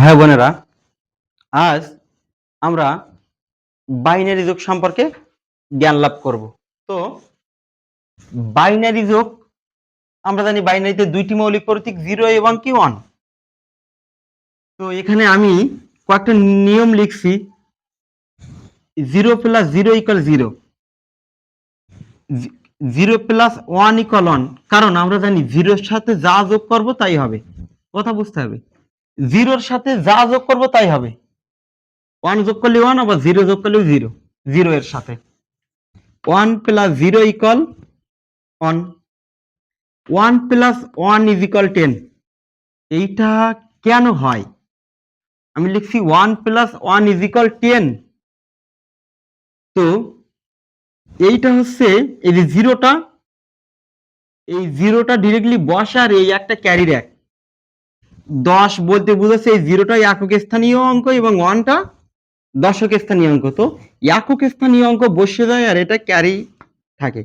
ভাই বোনেরা, আজ আমরা বাইনারি যোগ সম্পর্কে জ্ঞান লাভ করব। তো বাইনারি যোগ, আমরা জানি বাইনারিতে দুইটি মৌলিক প্রতীক জিরো এবং কি ওয়ান তো এখানে আমি কয়েকটা নিয়ম লিখছি। Zero plus zero equal zero zero plus one equal one কারণ আমরা জানি জিরোর সাথে যা যোগ করব তাই হবে। কথা বুঝতে হবে। জিরোর সাথে যা যোগ করব তাই হবে। ওয়ান যোগ করলে ওয়ান আবার জিরো যোগ করলে জিরো জিরো এর সাথে। One plus zero equal one one plus one is equal ten এইটা কেন হয়? আমি লিখছি one plus one is equal ten তো এইটা হচ্ছে, এই যে জিরোটা এই জিরোটা ডিরেক্টলি বসার এই একটা ক্যারি এক দশ বলতে বুঝাচ্ছে এই জিরোটা একক স্থানীয় অঙ্ক এবং ওয়ানটা দশক স্থানীয় অঙ্ক। তো একক স্থানীয় অঙ্ক বসে যায় আর এটা ক্যারি থাকে।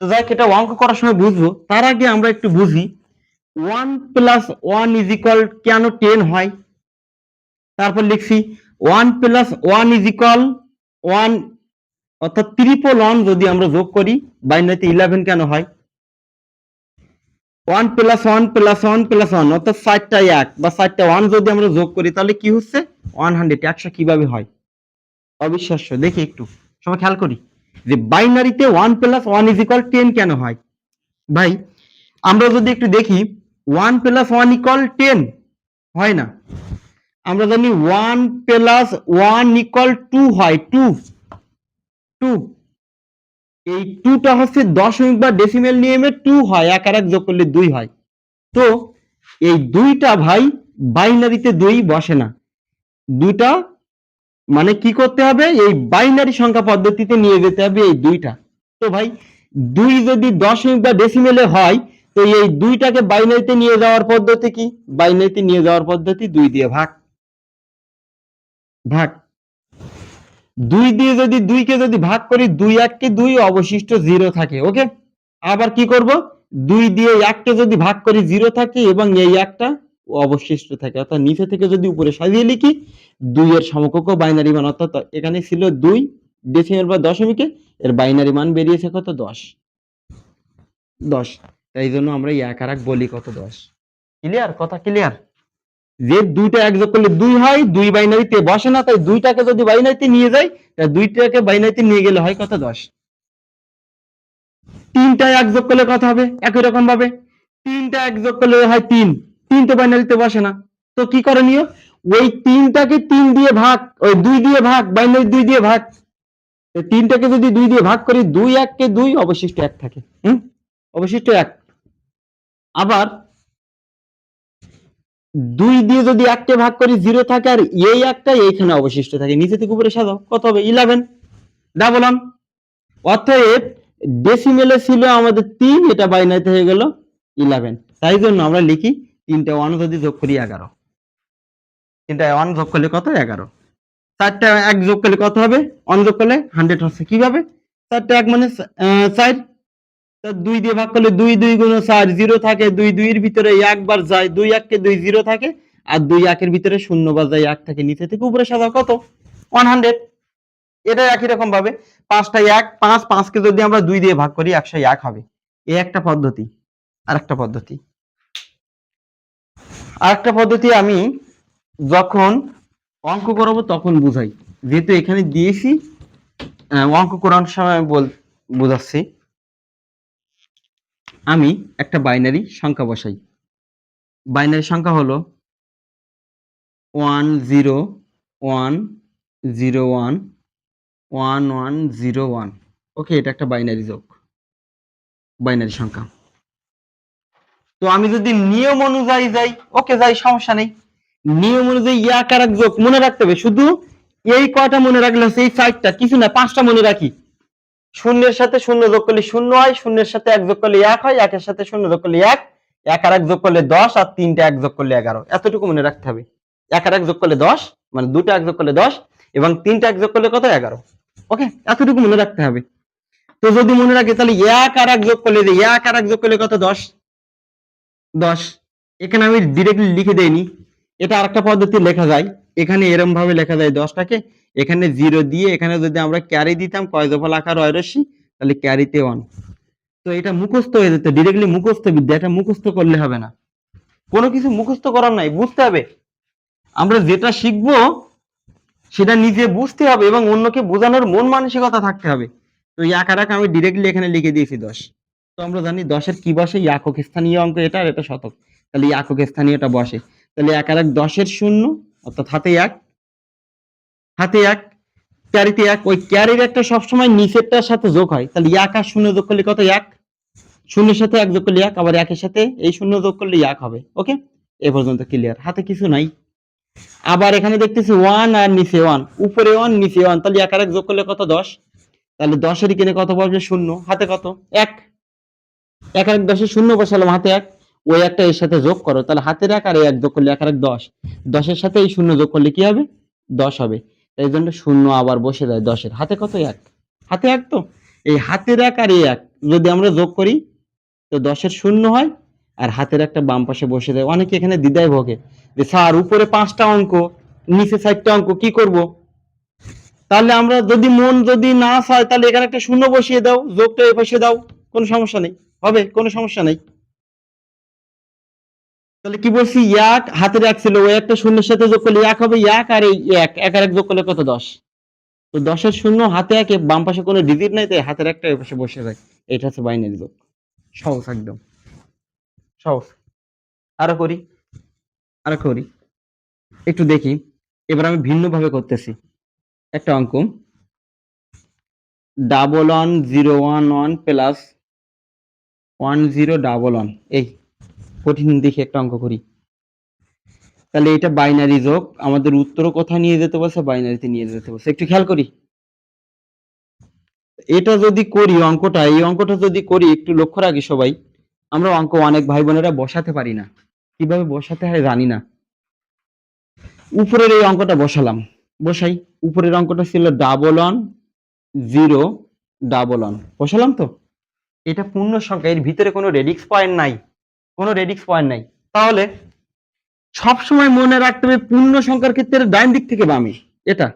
তো যাই হোক, এটা অঙ্ক করার সময় বুঝব। তার আগে আমরা একটু বুঝি। One plus one is equal কেন টেন হয়? তারপর লিখছি one plus one is equal one অর্থাৎ ত্রিপল ওয়ান যদি আমরা যোগ করি বাইনারিতে ইলেভেন কেন হয়? One plus one plus one plus one অর্থাৎ ষাটটা এক বা ষাটটা ওয়ান যদি আমরা যোগ করি, তাহলে কি হচ্ছে? ওয়ান হান্ড্রেড একশো কীভাবে হয়? অবিশ্বাস্য। দেখি একটু। সবাই খেয়াল করি। যে বাইনারিতে one plus one is equal ten কেন হয়? ভাই, আমরা যদি একটু দেখি one plus one equal ten হয় না। আমরা জানি one plus one equal two হয় টু টু এই টুটা হচ্ছে দশমিক বা ডেসিমেল নিয়মে টু হয়, এক আর এক যোগ করলে দুই হয়। তো এই দুইটা ভাই বাইনারিতে দুই বসে না। দুইটা মানে কি করতে হবে? এই বাইনারি সংখ্যা পদ্ধতিতে নিয়ে যেতে হবে এই দুইটা। তো ভাই, দুই যদি দশমিক বা ডেসিমেলে হয়, তো এই দুইটাকে বাইনারিতে নিয়ে যাওয়ার পদ্ধতি কি? বাইনারিতে নিয়ে যাওয়ার পদ্ধতি দুই দিয়ে ভাগ। ভাগ। দুই দিয়ে যদি দুইকে যদি ভাগ করি, দুই এককে দুই? অবশিষ্ট জিরো থাকে, ওকে? আবার কি করব? দুই দিয়ে এককে যদি ভাগ করি, জিরো থাকে এবং এই একটা অবশিষ্ট থাকে। অর্থাৎ নিচে থেকে যদি উপরে সাজিয়ে লিখি, দুই এর সমকক্ষ বাইনারি মান, অর্থাৎ এখানে ছিল দুই ডেসিমেল বা দশমিকে এর বাইনারি মান বেরিয়েছে কত? দশ। দশ। তাই জন্য আমরা এক আর এক বলি কত? দশ। ক্লিয়ার কথা ক্লিয়ার যে দুইটা এক যোগ করলে দুই হয়, দুই বাইনারিতে বসে না, তাই দুইটাকে যদি বাইনারিতে নিয়ে যাই দুইটাকে বাইনারিতে নিয়ে গেলে হয় কত? দশ। তিনটা এক যোগ করলে কত হবে? একই রকম ভাবে। তিনটা এক যোগ করলে হয় তিন। তিন তো বাইনারিতে বসে না। তো কি করণীয়? ওই তিনটাকে তিন দিয়ে ভাগ, ওই দুই দিয়ে ভাগ, বাইনারি দুই দিয়ে ভাগ। তিনটাকে যদি দুই দিয়ে ভাগ করি, দুই এককে দুই, অবশিষ্ট এক থাকে। হম? অবশিষ্ট এক। আবার দুই দিয়ে যদি এককে ভাগ করি জিরো থাকে আর এই একটা এইখানে অবশিষ্ট থাকে। নিচে থেকে উপরে সাজাও, কত হবে? ইলেভেন ডাবল অন অতএব ডেসিমেলে ছিল আমাদের তিন, এটা বাইনারিতে হয়ে গেল ইলেভেন তাই জন্য আমরা লিখি তিনটা ওয়ান যদি যোগ করি এগারো। তিনটা ওয়ান যোগ করলে কত? এগারো। চারটা এক যোগ করলে কত হবে? ওয়ান যোগ করলে হান্ড্রেড হচ্ছে। কীভাবে? চারটা এক মানে চার। দুই দিয়ে ভাগ করলে দুই দুই গুণ চার, জিরো থাকে, দুই দুইয়ের ভিতরে একবার যায়, দুই এককে দুই জিরো থাকে, আর দুই একের ভিতরে শূন্য বা যায় এক থাকে, নিচে থেকে উপরে সাজাও কত? ওয়ান হান্ড্রেড এটা একই রকম ভাবে, পাঁচটা এক, পাঁচ, পাঁচকে যদি আমরা দুই দিয়ে ভাগ করি, একশো এক হবে। এই একটা পদ্ধতি আর একটা পদ্ধতি। আর একটা পদ্ধতি আমি যখন অঙ্ক করাবো তখন বুঝাই। যেহেতু এখানে দিয়েছি অঙ্ক করানোর সময় বল বোঝাচ্ছি। আমি একটা বাইনারি সংখ্যা বসাই। বাইনারি সংখ্যা হলো one zero one zero one one one zero one okay এটা একটা বাইনারি যোগ। বাইনারি সংখ্যা। তো আমি যদি নিয়ম অনুযায়ী যাই ওকে যাই, সমস্যা নেই। নিয়ম অনুযায়ী আর এক যোগ মনে রাখতে হবে। শুধু এই কয়টা মনে রাখলে এই চারটা কিছু না, পাঁচটা মনে রাখি। শূন্যের সাথে শূন্য যোগ করলে শূন্য হয় শূন্যের সাথে এক যোগ করলে এক হয় একের সাথে শূন্য যোগ করলে এক এক আর এক যোগ করলে দশ আর তিনটা এক যোগ করলে এগারো এতটুকু মনে রাখতে হবে এক আর এক যোগ করলে দশ মানে দুটো এক যোগ করলে দশ এবং তিনটা এক যোগ করলে কত এগারো ওকে এতটুকু মনে রাখতে হবে তো যদি মনে রাখে তাহলে এক আর এক যোগ করলে যে এক আর এক যোগ করলে কত দশ দশ এখানে আমি ডিরেক্টলি লিখে দেইনি এটা আরেকটা পদ্ধতি লেখা যায় এখানে এরম ভাবে লেখা যায় দশটাকে, এখানে জিরো দিয়ে এখানে যদি আমরা ক্যারি দিতাম, কয় দফল আকার অয়রসি তাহলে ক্যারিতে ওয়ান তো এটা মুখস্থ হয়ে যেত ডিরেক্টলি মুখস্থ বিদ্যা, এটা মুখস্থ করলে হবে না। কোনো কিছু মুখস্থ করার নাই, বুঝতে হবে। আমরা যেটা শিখব, সেটা নিজে বুঝতে হবে এবং অন্যকে বোঝানোর মন মানসিকতা থাকতে হবে। তো এই আকার আঁকা আমি ডিরেক্টলি এখানে লিখে দিয়েছি দশ। তো আমরা জানি দশের কি বসে? একক স্থানীয় অঙ্ক এটা আর এটা শতক। তাহলে একক স্থানীয়টা বসে। তাহলে এক আর এক দশের শূন্য অর্থাৎ হাতে এক হাতে এক, ক্যারিতে এক। ওই ক্যারির একটা সবসময় নিচেরটার সাথে যোগ হয়। তাহলে এক আর শূন্য যোগ করলে কত? এক। শূন্যের সাথে এক যোগ করলে এক, আবার একের সাথে এই শূন্য যোগ করলে এক হবে। ওকে? এ পর্যন্ত ক্লিয়ার হাতে কিছু নাই। আবার এখানে দেখতেছি ওয়ান আর নিচে ওয়ান উপরে ওয়ান নিচে ওয়ান তাহলে এক আর এক যোগ করলে কত? দশ। তাহলে দশের কিনে কত বসবে? শূন্য। হাতে কত? এক। এক আর এক দশের শূন্য বসালাম, হাতে এক। ওই একটা এর সাথে যোগ করো, তাহলে হাতের এক আর এক যোগ করলে এক এক দশ। দশের সাথে এই শূন্য যোগ করলে কি হবে? দশ হবে। এই জন্য শূন্য আবার বসে যায় দশের। হাতে কত এক? হাতে এক তো? এই হাতের এক আর এক, যদি আমরা যোগ করি, তো দশের শূন্য হয়, আর হাতের একটা বাম পাশে বসে দেয় অনেকে এখানে দ্বিধায় ভোগে। যে, স্যার, উপরে পাঁচটা অঙ্ক, নিচে চারটা অঙ্ক, কি করব? তাহলে আমরা যদি মন যদি না চায়, তাহলে এখানে একটা শূন্য বসিয়ে দাও, যোগটা এ পাশে দাও, কোনো সমস্যা নেই। হবে? কোনো সমস্যা নেই। তাহলে কি বলছি? এক হাতের এক ছিল ওই একটা শূন্যের সাথে যোগ করলে এক হবে এক আর এই এক। এক আর এক যোগ করলে কত? দশ। তো দশের শূন্য, হাতে একে, বাম পাশে কোনো ডিজিট নাই, তাই হাতের একটা পাশে বসে যায়। এটা হচ্ছে বাইনারি যোগ। সহজ, একদম। সহজ। আরও করি? আরও করি। একটু দেখি। এবার আমি ভিন্ন ভাবে করতেছি। একটা অঙ্ক। Double one zero one one plus one zero double one এই। কঠিন দেখে একটা অঙ্ক করি। তাহলে এটা বাইনারি যোগ, আমাদের উত্তরও কোথায় নিয়ে যেতে বলছে? বাইনারিতে নিয়ে যেতে বলছে। একটু খেয়াল করি। এটা যদি করি অঙ্কটা, এই অঙ্কটা যদি করি, একটু লক্ষ্য রাখি সবাই, আমরা অঙ্ক অনেক ভাই বোনেরা বসাতে পারি না। কীভাবে বসাতে হয় জানি না। উপরের এই অঙ্কটা বসালাম। বসাই। উপরের অঙ্কটা ছিল double one zero double one বসালাম তো? এটা পূর্ণ সংখ্যা, এর ভিতরে কোনো রেডিক্স পয়েন্ট নাই। কোনো রেডিক্স পয়েন্ট নাই। তাহলে সব সময় মনে রাখতে হবে পূর্ণ সংখ্যার ক্ষেত্রে ডান দিক থেকে বামে, এটা।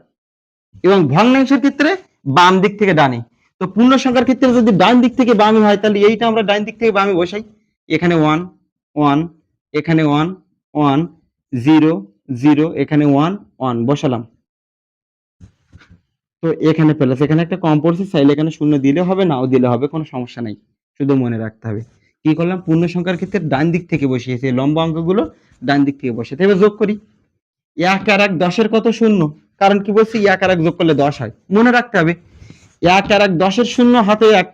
এবং ভগ্নাংশের ক্ষেত্রে বাম দিক থেকে ডানে। তো পূর্ণ সংখ্যার ক্ষেত্রে যদি ডান দিক থেকে বামে হয়, তাহলে এইটা আমরা ডান দিক থেকে বামে বসাই। এখানে ওয়ান ওয়ান এখানে ওয়ান ওয়ান জিরো জিরো এখানে ওয়ান ওয়ান বসালাম। তো এখানে প্লাস এখানে একটা কম পড়ছে চাইলে এখানে শূন্য দিলে হবে, নাও দিলে হবে, কোনো সমস্যা নাই। শুধু মনে রাখতে হবে। কি করলাম? পূর্ণ সংখ্যার ক্ষেত্রে ডান দিক থেকে বসিয়েছি লম্বা অঙ্কগুলো ডান দিক থেকে বসে এবার যোগ করি। এক আর এক দশের কত শূন্য? কারণ কি বলছি, এক আর এক যোগ করলে দশ হয়। মনে রাখতে হবে, এক আর এক দশের শূন্য, হাতে এক।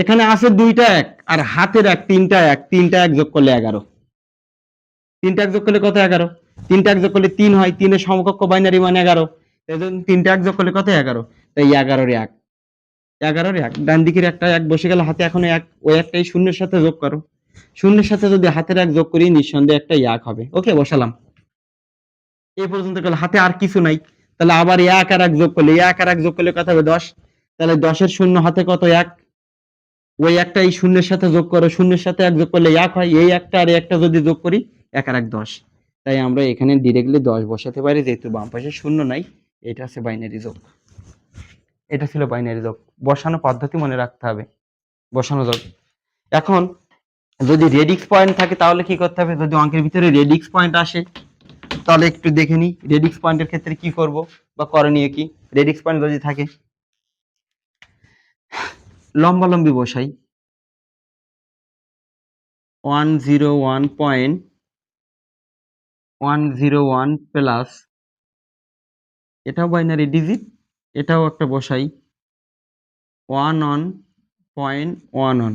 এখানে আছে দুইটা এক, আর হাতের এক, তিনটা এক। তিনটা এক যোগ করলে এগারো। তিনটা এক যোগ করলে কত এগারো? তিনটা এক যোগ করলে তিন হয়, তিনের সমকক্ষ বাইনারি মানে এগারো। তিনটা এক যোগ করলে কত এগারো? তাই এগারোর এক। এগারোর এক ডান দিকের একটা এক বসে গেলে, হাতে এখন এক, ওই একটাই শূন্যের সাথে যোগ করো। শূন্যের সাথে যদি হাতের এক যোগ করি, নিঃসন্দেহে একটা এক হবে। ওকে, বসালাম। এই পর্যন্ত গেলে, হাতে আর কিছু নাই। তাহলে আবার এক আর এক যোগ করলে, এক আর এক যোগ করলে কত হবে? দশ। তাহলে দশের শূন্য হাতে কত এক? ওই একটা এই শূন্যের সাথে যোগ করো, শূন্যের সাথে এক যোগ করলে এক হয়, এই একটা আর একটা যদি যোগ করি, এক আর এক দশ। তাই আমরা এখানে ডিরেক্টলি দশ বসাতে পারি, যেহেতু বাম পাশে শূন্য নাই, এটা আছে বাইনারি যোগ। এটা ছিল বাইনারি যোগ বসানো পদ্ধতি মনে রাখতে হবে। বসানো যোগ এখন যদি রেডিক্স পয়েন্ট থাকে তাহলে কি করতে হবে? যদি অঙ্কের ভিতরে রেডিক্স পয়েন্ট আসে, তাহলে একটু দেখে নিই। রেডিক্স পয়েন্টের ক্ষেত্রে কি করব বা করণীয় কি? রেডিক্স পয়েন্ট যদি থাকে লম্বা লম্বি বসাই। One zero one point one zero one plus এটাও বাইনারি ডিজিট এটাও একটা বসাই। One on point one on,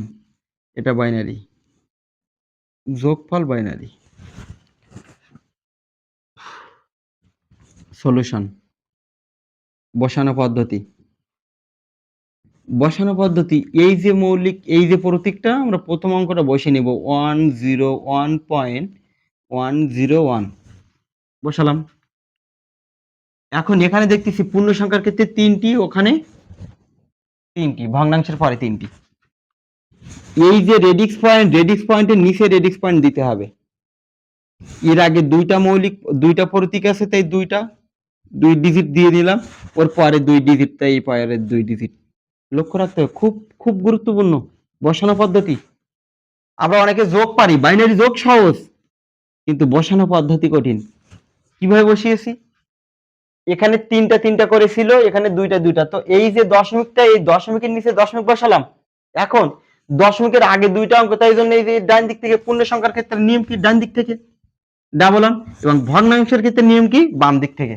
এটা বাইনারি। যোগফল বাইনারি। সলিউশন। বসানো পদ্ধতি। বসানো পদ্ধতি, এই যে মৌলিক, এই যে প্রতীকটা, আমরা প্রথম অঙ্কটা বসে নেব। One zero one point one zero one. বসালাম। এখন এখানে দেখতেছি পূর্ণ সংখ্যার ক্ষেত্রে তিনটি, ওখানে তিনটি, ভগ্নাংশের পরে তিনটি। এই যে রেডিক্স পয়েন্ট রেডিক্স পয়েন্টের নিচে রেডিক্স পয়েন্ট দিতে হবে। এর আগে দুইটা মৌলিক, দুইটা প্রতীক আছে, তাই দুইটা, দুই ডিজিট দিয়ে দিলাম। ওর পরে দুই ডিজিট তাই এই পরের দুই ডিজিট লক্ষ্য রাখতে হবে, খুব খুব গুরুত্বপূর্ণ বসানো পদ্ধতি। আমরা অনেকে যোগ পারি বাইনারি যোগ সহজ, কিন্তু বসানো পদ্ধতি কঠিন। কীভাবে বসিয়েছি? এখানে তিনটা তিনটা করে ছিল, এখানে দুইটা দুইটা। তো এই যে দশমিকটা, এই দশমিকের নিচে দশমিক বসালাম। এখন দশমিকের আগে দুইটা অঙ্ক, তাই জন্য এই যে ডান দিক থেকে পূর্ণ সংখ্যার ক্ষেত্রে নিয়ম কি? ডান দিক থেকে। ডাবল অন এবং ভগ্নাংশের ক্ষেত্রে নিয়ম কি? বাম দিক থেকে।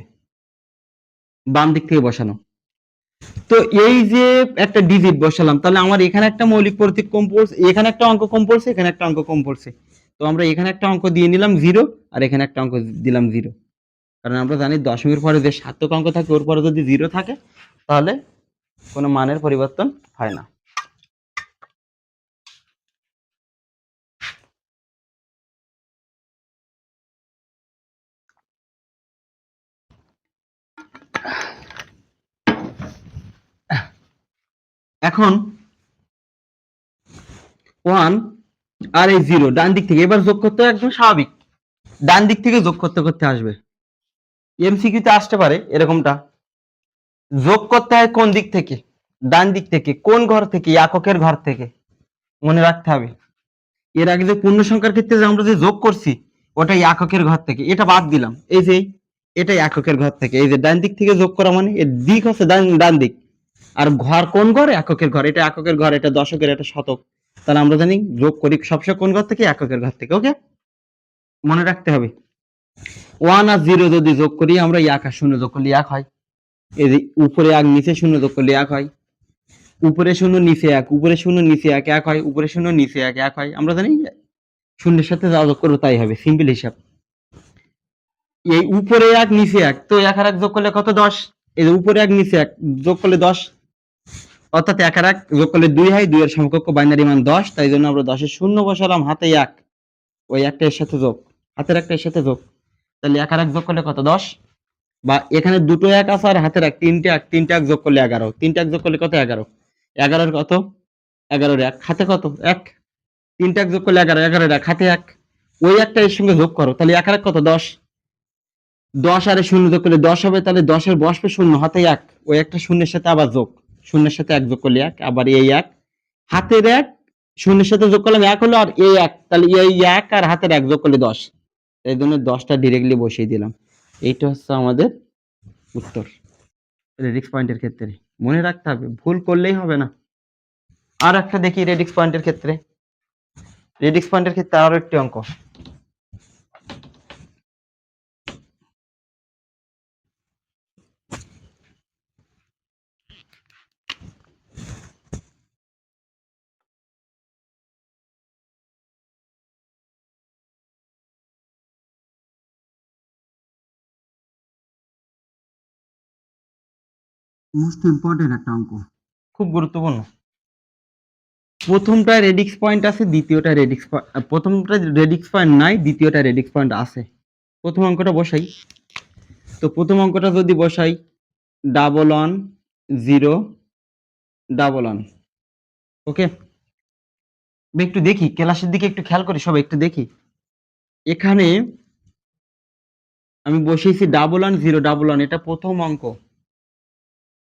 বাম দিক থেকে বসানো। তো এই যে একটা ডিজিট বসালাম, তাহলে আমার এখানে একটা মৌলিক প্রতীক কম পড়ছে এখানে একটা অঙ্ক কম পড়ছে এখানে একটা অঙ্ক কম পড়ছে তো আমরা এখানে একটা অঙ্ক দিয়ে নিলাম জিরো আর এখানে একটা অঙ্ক দিলাম জিরো কারণ আমরা জানি দশমীর পরে যে সার্থক অঙ্ক থাকে, ওর পরে যদি জিরো থাকে, তাহলে কোনো মানের পরিবর্তন হয় না। এখন ওয়ান আর এই জিরো ডান দিক থেকে, এবার যোগ করতে একদম স্বাভাবিক। ডান দিক থেকে যোগ করতে করতে আসবে। এমসিকিউতে আসতে পারে, এরকমটা। যোগ করতে হয় কোন দিক থেকে? ডান দিক থেকে, কোন ঘর থেকে? এককের ঘর থেকে। মনে রাখতে হবে। এর আগে যে পূর্ণ সংখ্যার ক্ষেত্রে যে আমরা যে যোগ করছি, ওটাই এককের ঘর থেকে। এটা বাদ দিলাম। এই যে এটা এককের ঘর থেকে। এই যে, ডান দিক থেকে যোগ করা মানে এর দিক হচ্ছে ডান ডান দিক। আর ঘর কোন ঘর? এককের ঘর। এটা এককের ঘর, এটা দশকের, এটা শতক। তাহলে আমরা জানি যোগ করি সবসময় কোন ঘর থেকে? এককের ঘর থেকে ওকে মনে রাখতে হবে। ওয়ান আর জিরো যদি যোগ করি, আমরা এক আর শূন্য যোগ করলে এক হয়। এই যে উপরে এক, নিচে শূন্য যোগ করলে এক হয়। উপরে শূন্য, নিচে এক, উপরে শূন্য, নিচে এক এক হয়। উপরে শূন্য, নিচে এক এক হয়। আমরা জানি শূন্যের সাথে যা যোগ করব তাই হবে, সিম্পল হিসাব। এই উপরে এক, নিচে এক, তো এক আর এক যোগ করলে কত? দশ। এই যে উপরে এক, নিচে এক, যোগ করলে দশ। অর্থাৎ এক আর এক যোগ করলে দুই হয়, দুইয়ের সমকক্ষ বাইনারি মান দশ, তাই জন্য আমরা দশের শূন্য বসালাম, হাতে এক। ওই একটা এর সাথে যোগ, হাতের একটা এর সাথে যোগ। তাহলে এক আর এক যোগ করলে কত? দশ? বা এখানে দুটো এক আছে আর হাতের এক। তিনটে এক তিনটে এক যোগ করলে এগারো। তিনটে এক যোগ করলে কত? এগারো। এগারোর কত? এগারোর এক। হাতে কত? এক। তিনটে এক যোগ করলে এগারো, এগারোর এক। হাতে এক। ওই একটা এর সঙ্গে যোগ করো। তাহলে এক আর এক কত? দশ। দশ আর শূন্য যোগ করলে দশ হবে। তাহলে দশের বসবে শূন্য, হাতে এক। ওই একটা শূন্যের সাথে আবার যোগ। শূন্যের সাথে এক যোগ করলে এক, আবার এই এক। হাতের এক, শূন্যের সাথে যোগ করলাম এক হলো আর এই এক। তাহলে এই এক আর হাতের এক যোগ করলে দশ। এই জন্য দশটা ডিরেক্টলি বসিয়ে দিলাম। এইটা হচ্ছে আমাদের উত্তর। রেডিক্স পয়েন্টের ক্ষেত্রে। মনে রাখতে হবে, ভুল করলেই হবে না। আর একটা দেখি রেডিক্স পয়েন্টের ক্ষেত্রে। রেডিক্স পয়েন্টের ক্ষেত্রে আরও একটি অঙ্ক। মোস্ট ইম্পর্টেন্ট একটা অঙ্ক। খুব গুরুত্বপূর্ণ। প্রথমটা রেডিক্স পয়েন্ট আছে, দ্বিতীয়টা রেডিক্স প্রথমটা রেডিক্স পয়েন্ট নাই, দ্বিতীয়টা রেডিক্স পয়েন্ট আছে। প্রথম অঙ্কটা বসাই। তো প্রথম অঙ্কটা যদি বসাই double one zero double one okay একটু দেখি, ক্লাসের দিকে একটু খেয়াল করি, সবাই একটু দেখি। এখানে আমি বসিয়েছি double one zero double one এটা প্রথম অঙ্ক।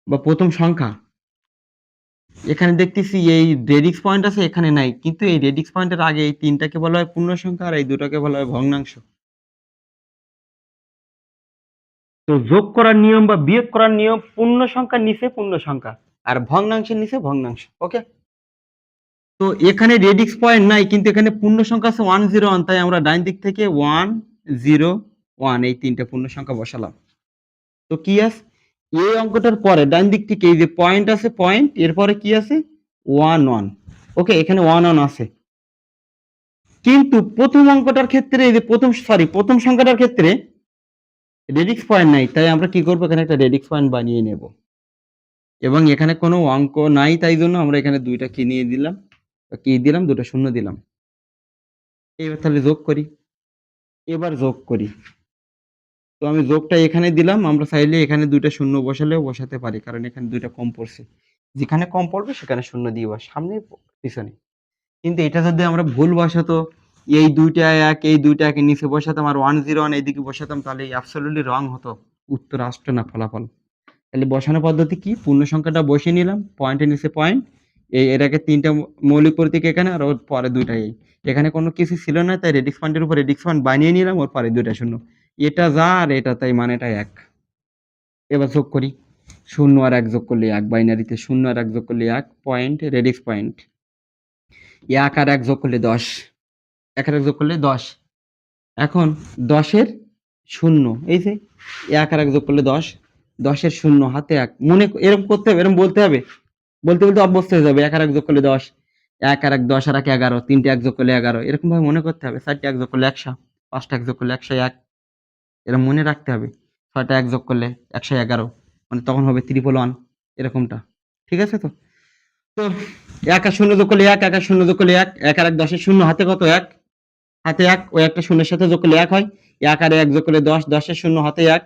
বা প্রথম সংখ্যা। এখানে দেখতেছি এই রেডিক্স পয়েন্ট আছে, এখানে নাই। কিন্তু এই রেডিক্স পয়েন্টের আগে এই তিনটাকে বলা হয় পূর্ণ সংখ্যা আর এই দুটাকে বলা হয় ভগ্নাংশ। তো যোগ করার নিয়ম বা বিয়োগ করার নিয়ম পূর্ণ সংখ্যার নিচে পূর্ণ সংখ্যা আর ভগ্নাংশের নিচে ভগ্নাংশ ওকে তো এখানে রেডিক্স পয়েন্ট নাই, কিন্তু এখানে পূর্ণ সংখ্যা আছে ওয়ান জিরো ওয়ান তাই আমরা ডাইন দিক থেকে ওয়ান জিরো ওয়ান এই তিনটে পূর্ণ সংখ্যা বসালাম। তো কি আছে? এই অঙ্কটার পরে ডান দিক থেকে এই যে পয়েন্ট আছে পয়েন্ট এরপরে কি আছে? ওয়ান ওয়ান ওকে এখানে ওয়ান ওয়ান আছে। কিন্তু প্রথম অঙ্কটার ক্ষেত্রে, এই যে প্রথম সরি প্রথম সংখ্যাটার ক্ষেত্রে রেডিক্স পয়েন্ট নাই, তাই আমরা কি করব? এখানে একটা রেডিক্স পয়েন্ট বানিয়ে নেব। এবং এখানে কোনো অঙ্ক নাই, তাই জন্য আমরা এখানে দুইটা কি নিয়ে দিলাম। কি দিলাম, দুটো শূন্য দিলাম। এবার তাহলে যোগ করি। এবার যোগ করি। তো আমি যোগটা এখানে দিলাম, আমরা চাইলে এখানে দুইটা শূন্য বসালেও বসাতে পারি, কারণ এখানে দুইটা কম পড়ছে। যেখানে কম পড়বে, সেখানে শূন্য দিয়ে বস, সামনে পিছনে। কিন্তু এটা যদি আমরা ভুল বসাতো, এই দুইটা এক, এই দুইটা একের নিচে বসাতাম আর ওয়ান জিরো ওয়ান এইদিকে বসাতাম, তাহলে অ্যাবসলিউটলি রং হতো, উত্তর আসতো না ফলাফল। তাহলে বসানো পদ্ধতি কি? পূর্ণ সংখ্যাটা বসিয়ে নিলাম পয়েন্টের নিচে পয়েন্ট এই আগে তিনটা মৌলিক প্রতীক এখানে আর ওর পরে দুইটা এই। এখানে কোনো কিছু ছিল না, তাই রেডিক্স পয়েন্টের উপর রেডিক্স পয়েন্ট বানিয়ে নিলাম, ওর পরে দুইটা শূন্য। এটা যা আর এটা তাই মানেটা এক। এবার যোগ করি। শূন্য আর এক যোগ করলে এক, বাইনারিতে শূন্য আর এক যোগ করলে এক পয়েন্ট রেডিক্স পয়েন্ট এক আর এক যোগ করলে দশ। এক আর এক যোগ করলে দশ। এখন দশের শূন্য, এই যে এক আর এক যোগ করলে দশ, দশের শূন্য হাতে এক। মনে এরকম করতে হবে এরকম বলতে হবে। বলতে বলতে অভ্যস্ত হয়ে যাবে, এক আর এক যোগ করলে দশ, এক আর এক দশ আর এক এগারো, তিনটে এক যোগ করলে এগারো। এরকমভাবে মনে করতে হবে, চারটে এক যোগ করলে একশো, পাঁচটা এক যোগ করলে একশো এক। এরকম মনে রাখতে হবে। ছয়টা এক যোগ করলে একশো এগারো মানে তখন হবে ত্রিপল ওয়ান এরকমটা। ঠিক আছে তো? তো এক আর শূন্য যোগ করলে এক এক আর শূন্য যোগ করলে এক এক আর এক দশের শূন্য হাতে কত এক? হাতে এক ওই একটা শূন্যের সাথে যোগ করলে এক হয়। এক আর এক যোগ করলে দশ, দশের শূন্য হাতে এক।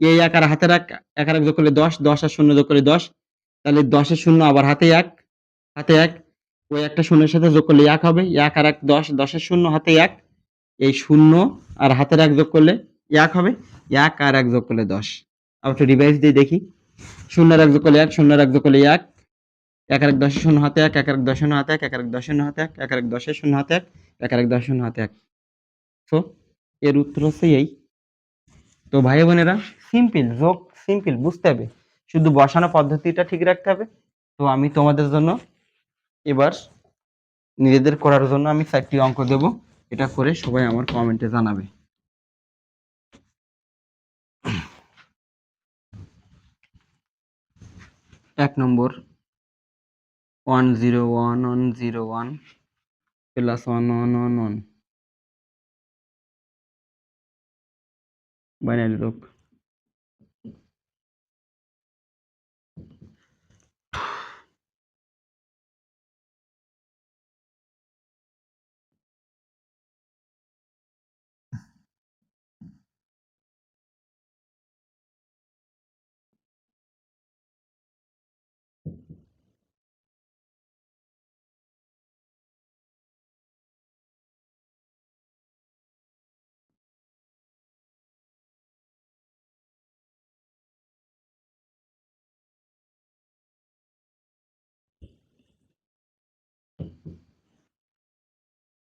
এই এক আর হাতের এক এক আর এক যোগ করলে দশ দশ আর শূন্য যোগ করলে দশ। তাহলে দশের শূন্য আবার হাতে এক হাতে এক। ওই একটা শূন্যের সাথে যোগ করলে এক হবে। এক আর এক দশ, দশের শূন্য হাতে এক। এই শূন্য আর হাতের এক যোগ করলে এক হবে, এক আর এক যোগ করলে দশ। আবার একটু রিভাইজ দিয়ে দেখি। শূন্য এক যোগ করলে এক, শূন্য এক যোগ করলে এক। এক এক দশের শূন্য হাতে এক এক এক দশ শূন্য হাতে এক এক এক দশ শূন্য হাতে এক এক এক দশের শূন্য হাতে এক এক এক দশ শূন্য হাতে এক। তো এর উত্তর হচ্ছে এই। তো ভাই বোনেরা সিম্পল যোগ সিম্পল বুঝতে হবে। শুধু বসানো পদ্ধতিটা ঠিক রাখতে হবে। তো আমি তোমাদের জন্য এবার নিজেদের করার জন্য আমি চারটি অঙ্ক দেব। এটা করে সবাই আমার কমেন্টে জানাবে। এক নম্বর one zero one one zero one plus one one one one binary রোগ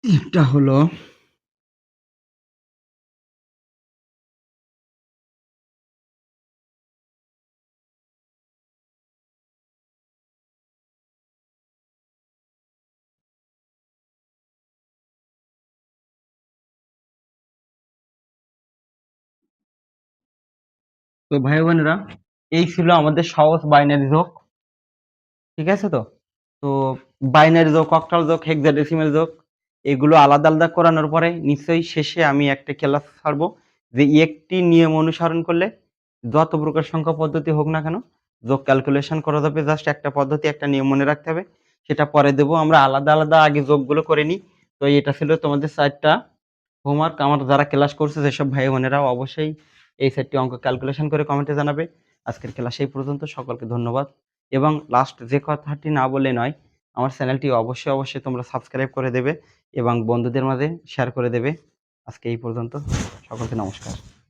এটা হলো তো ভাই বোনেরা, এই ছিল আমাদের সহজ বাইনারি যোগ ঠিক আছে তো? তো বাইনারি যোগ অক্টাল যোগ হেক্সাডেসিমাল যোগ এগুলো আলাদা আলাদা করানোর পরে নিশ্চয়ই শেষে আমি একটা ক্লাস ছাড়বো যে একটি নিয়ম অনুসরণ করলে যত প্রকার সংখ্যা পদ্ধতি হোক না কেন, যোগ ক্যালকুলেশন করা যাবে জাস্ট একটা পদ্ধতি, একটা নিয়ম মনে রাখতে হবে। সেটা পরে দেবো, আমরা আলাদা আলাদা আগে যোগগুলো করে নিই। তো এটা ছিল তোমাদের চারটা হোমওয়ার্ক আমার যারা ক্লাস করছে, যেসব ভাই বোনেরা, অবশ্যই এই সেটটি অঙ্ক ক্যালকুলেশন করে কমেন্টে জানাবে। আজকের ক্লাস এই পর্যন্ত, সকলকে ধন্যবাদ। এবং লাস্ট যে কথাটি না বলে নয়, আমার চ্যানেলটি অবশ্যই অবশ্যই তোমরা সাবস্ক্রাইব করে দেবে। এবং বন্ধুদের মাঝে শেয়ার করে দেবে। আজকে এই পর্যন্ত। সকলকে নমস্কার।